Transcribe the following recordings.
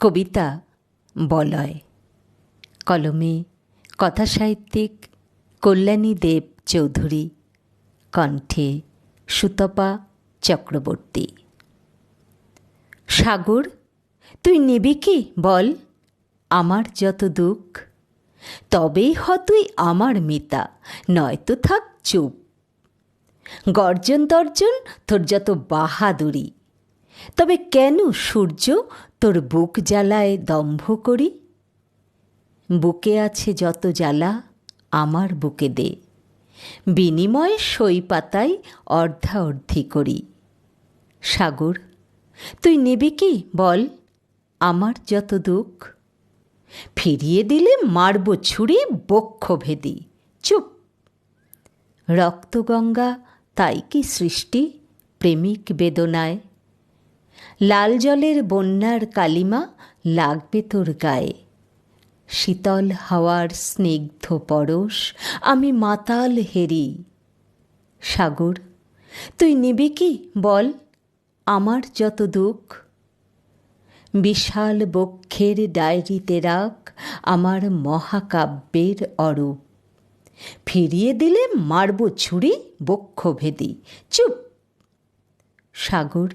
কবিতা বলয়। কলমে কথাসাহিত্যিক কল্যাণী দেব চৌধুরী। কণ্ঠে সুতপা চক্রবর্তী। সাগর, তুই নেবে কি? বল। আমার যত দুঃখ তবেই হ তুই আমার মিতা, নয়তো থাক চুপ। গর্জন তর্জন তোর যত বাহাদুরি তবে কেন সূর্য তোর বুক জ্বালায় দম্ভ করি? বুকে আছে যত জ্বালা, আমার বুকে দে। বিনিময় সই পাতায় অর্ধা অর্ধি করি। সাগর, তুই নেবে কি? বল, আমার যত দুঃখ। ফিরিয়ে দিলে মারব ছুরি বক্ষ ভেদি। চুপ। রক্তগঙ্গা তাই কি সৃষ্টি? প্রেমিক বেদনায় লাল জলের বন্যার কালিমা লাগবে তোর গায়ে। শীতল হাওয়ার স্নিগ্ধ পরশ আমি মাতাল হেরি। সাগর, তুই নিবি কি? বল, আমার যত দুঃখ। বিশাল বক্ষের ডায়েরিতে রাখ আমার মহাকাব্যের অরূপ। ফিরিয়ে দিলে মারব ছুরি বক্ষ ভেদি চুপ। সাগর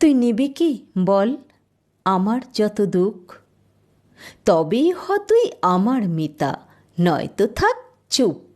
তুই নিবি কি? বল, আমার যত দুঃখ। তবেই হ তুই আমার মিতা, নয়তো থাক চুপ।